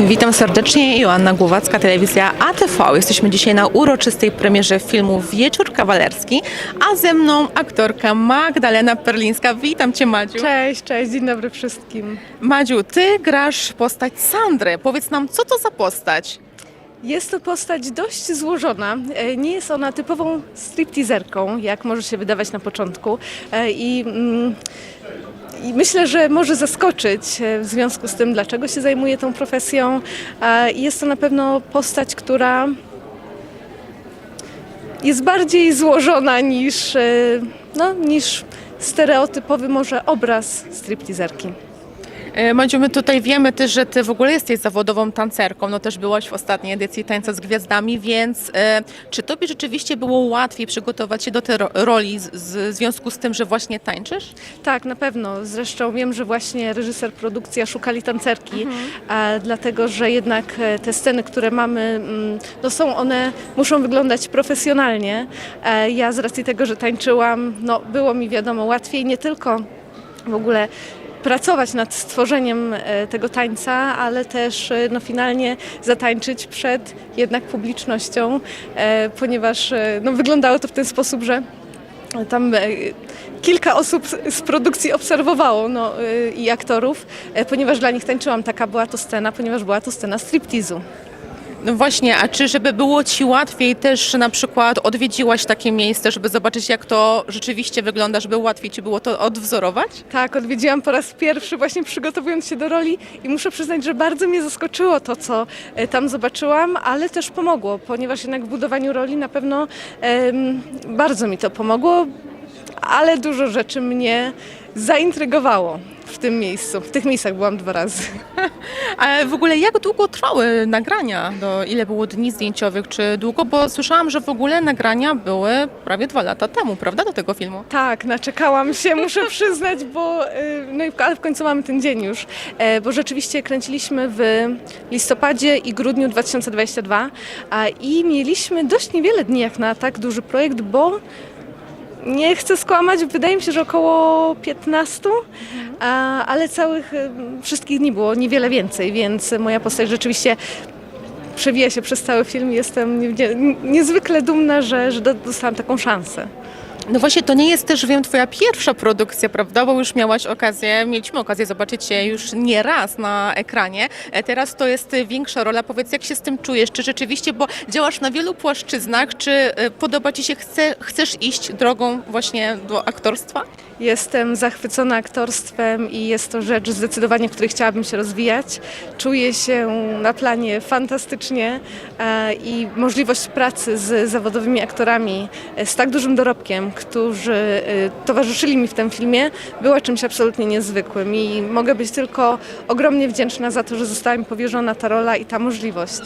Witam serdecznie, Joanna Głowacka, telewizja ATV. Jesteśmy dzisiaj na uroczystej premierze filmu Wieczór Kawalerski, a ze mną aktorka Magdalena Perlińska. Witam Cię Madziu. Cześć, cześć, dzień dobry wszystkim. Madziu, Ty grasz postać Sandry. Powiedz nam, co to za postać? Jest to postać dość złożona. E, Nie jest ona typową stripteaserką, jak może się wydawać na początku. E, I, mm, i myślę, że może zaskoczyć e, w związku z tym, dlaczego się zajmuje tą profesją. Jest to na pewno postać, która jest bardziej złożona niż, e, no, niż stereotypowy może obraz stripteaserki. E, Madziu, my tutaj wiemy też, że Ty w ogóle jesteś zawodową tancerką. No też byłaś w ostatniej edycji Tańca z Gwiazdami, więc e, czy Tobie rzeczywiście było łatwiej przygotować się do tej ro- roli z, z w związku z tym, że właśnie tańczysz? Tak, na pewno. Zresztą wiem, że właśnie reżyser, produkcja szukali tancerki, e, dlatego że jednak e, te sceny, które mamy, mm, no są one, muszą wyglądać profesjonalnie. E, ja z racji tego, że tańczyłam, no było mi wiadomo łatwiej nie tylko w ogóle pracować nad stworzeniem e, tego tańca, ale też e, no, finalnie zatańczyć przed jednak publicznością, e, ponieważ no, wyglądało to w ten sposób, że tam kilka osób z- produkcji obserwowało no, i aktorów, ponieważ dla nich tańczyłam. Taka była to scena, ponieważ była to scena striptizu. No właśnie, a czy żeby było Ci łatwiej też na przykład odwiedziłaś takie miejsce, żeby zobaczyć jak to rzeczywiście wygląda, żeby łatwiej Ci było to odwzorować? Tak, odwiedziłam po raz pierwszy właśnie przygotowując się do roli i muszę przyznać, że bardzo mnie zaskoczyło to, co e, tam zobaczyłam, ale też pomogło, ponieważ jednak w budowaniu roli na pewno em, bardzo mi to pomogło, ale dużo rzeczy mnie zaintrygowało w tym miejscu. W tych miejscach byłam dwa razy. A w ogóle jak długo trwały nagrania? Do, ile było dni zdjęciowych? Czy długo? Bo słyszałam, że w ogóle nagrania były prawie dwa lata temu, prawda, do tego filmu? Tak, naczekałam się, muszę przyznać, bo y, no i ale w końcu mamy ten dzień już, e, bo rzeczywiście kręciliśmy w listopadzie i grudniu 2022 a, i mieliśmy dość niewiele dni jak na tak duży projekt, bo nie chcę skłamać, wydaje mi się, że około 15, a, ale całych wszystkich dni było niewiele więcej, więc moja postać rzeczywiście przewija się przez cały film jestem nie, nie, niezwykle dumna, że, że do- dostałam taką szansę. No właśnie, to nie jest też, wiem, Twoja pierwsza produkcja, prawda? Bo już miałaś okazję, mieliśmy okazję zobaczyć Cię już nie raz na ekranie. E, Teraz to jest e, większa rola. Powiedz, jak się z tym czujesz? Czy rzeczywiście, bo działasz na wielu płaszczyznach, czy e, podoba Ci się, chce, chcesz iść drogą właśnie do aktorstwa? Jestem zachwycona aktorstwem i jest to rzecz zdecydowanie, w której chciałabym się rozwijać. Czuję się na planie fantastycznie e, i możliwość pracy z zawodowymi aktorami z tak dużym dorobkiem, którzy e, towarzyszyli mi w tym filmie, była czymś absolutnie niezwykłym i mogę być tylko ogromnie wdzięczna za to, że została mi powierzona ta rola i ta możliwość.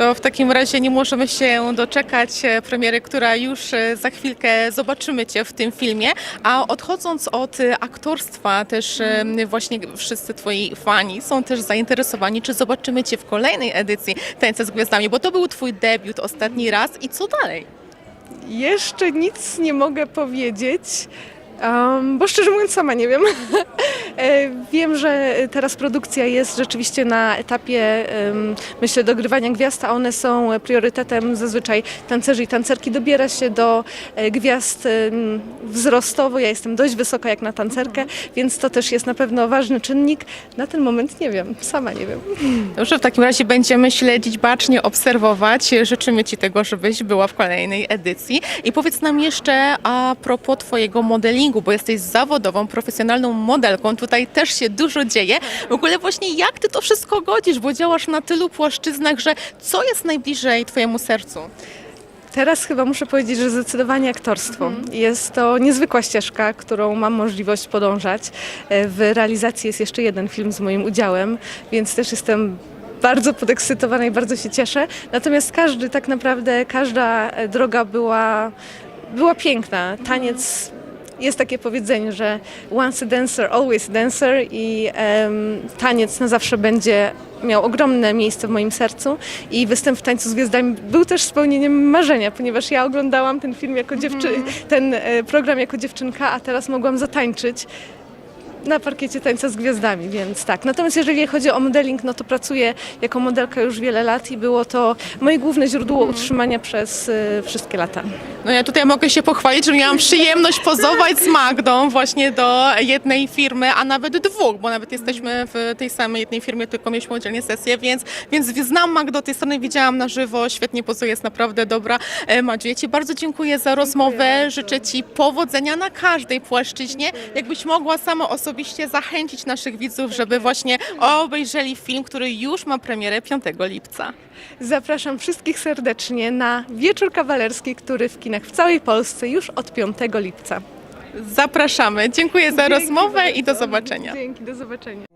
To w takim razie nie możemy się doczekać e, premiery, która już e, za chwilkę zobaczymy Cię w tym filmie. A odchodząc od e, aktorstwa, też właśnie wszyscy Twoi fani są też zainteresowani, czy zobaczymy Cię w kolejnej edycji Tańca z Gwiazdami, bo to był Twój debiut ostatni raz i co dalej? Jeszcze nic nie mogę powiedzieć, em, bo szczerze mówiąc sama nie wiem. E, wiem, że teraz produkcja jest rzeczywiście na etapie, myślę, dogrywania gwiazd, a one są priorytetem zazwyczaj tancerzy i tancerki. Dobiera się do e, gwiazd wzrostowo. Ja jestem dość wysoka jak na tancerkę, więc to też jest na pewno ważny czynnik. Na ten moment nie wiem, sama nie wiem. Dobrze, w takim razie będziemy śledzić, bacznie obserwować. Życzymy Ci tego, żebyś była w kolejnej edycji. I powiedz nam jeszcze a propos Twojego modelingu, bo jesteś zawodową, profesjonalną modelką. Tutaj też się dużo dzieje. W ogóle właśnie jak Ty to wszystko godzisz, bo działasz na tylu płaszczyznach, że co jest najbliżej Twojemu sercu? Teraz chyba muszę powiedzieć, że zdecydowanie aktorstwo. Jest to niezwykła ścieżka, którą mam możliwość podążać. E, W realizacji jest jeszcze jeden film z moim udziałem, więc też jestem bardzo podekscytowana i bardzo się cieszę. Natomiast każdy, tak naprawdę, każda droga była, była piękna. Taniec jest takie powiedzenie, że once a dancer, always a dancer i em, taniec na zawsze będzie miał ogromne miejsce w moim sercu i występ w Tańcu z Gwiazdami był też spełnieniem marzenia, ponieważ ja oglądałam ten film jako dziewczy- ten e, program jako dziewczynka, a teraz mogłam zatańczyć na parkiecie tańca z gwiazdami, więc tak. Natomiast jeżeli chodzi o modeling, no to pracuję jako modelka już wiele lat i było to moje główne źródło utrzymania przez y, wszystkie lata. No ja tutaj mogę się pochwalić, że miałam przyjemność pozować z Magdą właśnie do jednej firmy, a nawet dwóch, bo nawet jesteśmy w tej samej jednej firmie, tylko mieliśmy oddzielnie sesję, więc, więc znam Magdę od tej strony, widziałam na żywo, świetnie pozuje, jest naprawdę dobra. E, Madziu, ja Ci bardzo dziękuję za rozmowę, życzę Ci powodzenia na każdej płaszczyźnie. Jakbyś mogła sama osobiście zachęcić naszych widzów, żeby właśnie obejrzeli film, który już ma premierę 5 lipca. Zapraszam wszystkich serdecznie na Wieczór Kawalerski, który w kinach w całej Polsce już od 5 lipca. Zapraszamy. Dziękuję za Dzięki rozmowę i do bardzo. zobaczenia. Dzięki, do zobaczenia.